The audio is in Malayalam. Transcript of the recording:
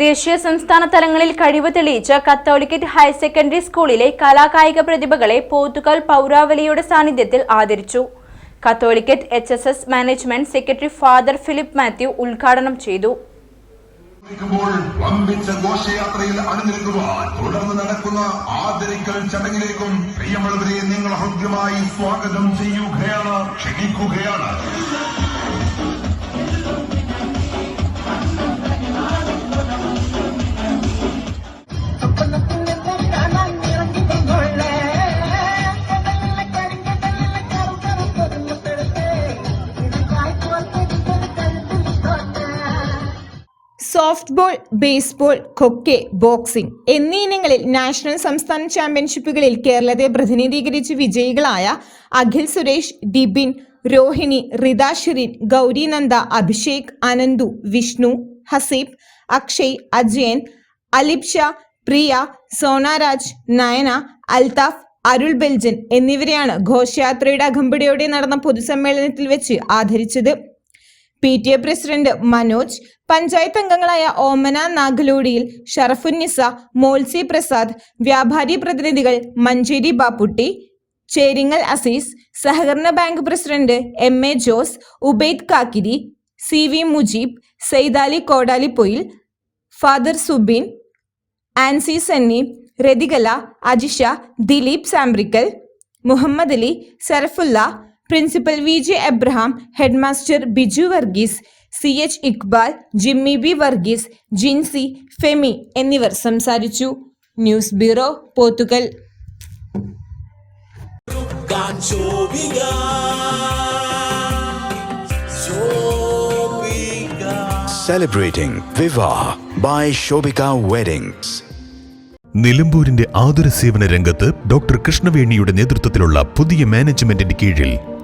ദേശീയ സംസ്ഥാന തലങ്ങളിൽ കഴിവ് തെളിയിച്ച കത്തോലിക്കറ്റ് ഹയർ സെക്കൻഡറി സ്കൂളിലെ കലാകായിക പ്രതിഭകളെ പോർത്തുഗൽ പൗരാവലിയുടെ സാന്നിധ്യത്തിൽ ആദരിച്ചു. Catholicate H S S management secretary father Philip Mathew ഉദ്ഘാടനം ചെയ്തു. ഘോഷയാത്രയിൽ തുടർന്ന് നടക്കുന്ന ആദരിക്കൽ ചടങ്ങിലേക്കും പ്രിയമുള്ളവരെ നിങ്ങൾ ഹൃദ്യമായി സ്വാഗതം ചെയ്യുകയാണ് ക്ഷണിക്കുകയാണ്. സോഫ്റ്റ് ബോൾ ബേസ്ബോൾ കൊക്കെ ബോക്സിംഗ് എന്നീ ഇനങ്ങളിൽ നാഷണൽ സംസ്ഥാന ചാമ്പ്യൻഷിപ്പുകളിൽ കേരളത്തെ പ്രതിനിധീകരിച്ച് വിജയികളായ അഖിൽ സുരേഷ് ഡിബിൻ രോഹിണി റിത ഷിറിൻ നന്ദ അഭിഷേക് അനന്തു വിഷ്ണു ഹസീബ് അക്ഷയ് അജയൻ അലിപ്ഷ പ്രിയ സോനാരാജ് നയന അൽതാഫ് അരുൾ ബെൽജൻ എന്നിവരെയാണ് ഘോഷയാത്രയുടെ അകമ്പടിയോടെ നടന്ന പൊതുസമ്മേളനത്തിൽ വെച്ച് ആദരിച്ചത്. P T A president Manoj panchayat അംഗങ്ങളായ ഓമന നാഗലോടിയിൽ ഷറഫുന്നിസ മോൾസി പ്രസാദ് വ്യാപാരി പ്രതിനിധികൾ മഞ്ചേരി ബാപ്പുട്ടി ചേരിങ്ങൽ അസീസ് സഹകരണ bank president M A Jose Ubaid Kakkiri C V Mujeeb Saidali Kodalippoyil father Subin Ancy Sunny Rathikala Ajisha Dileep Sambrikkal Muhammad Ali Sarafulla principal V J Abraham headmaster Biju Varghese C H Iqbal Jimmy B Varghese Jincy Femi എന്നിവർ സംസാരിച്ചു news bureau Pothukal Celebrating Viva by Shobika Weddings. നിലമ്പൂരിന്റെ ആതുര സേവന രംഗത്ത് ഡോക്ടർ കൃഷ്ണവേണിയുടെ നേതൃത്വത്തിലുള്ള പുതിയ മാനേജ്മെന്റിന്റെ കീഴിൽ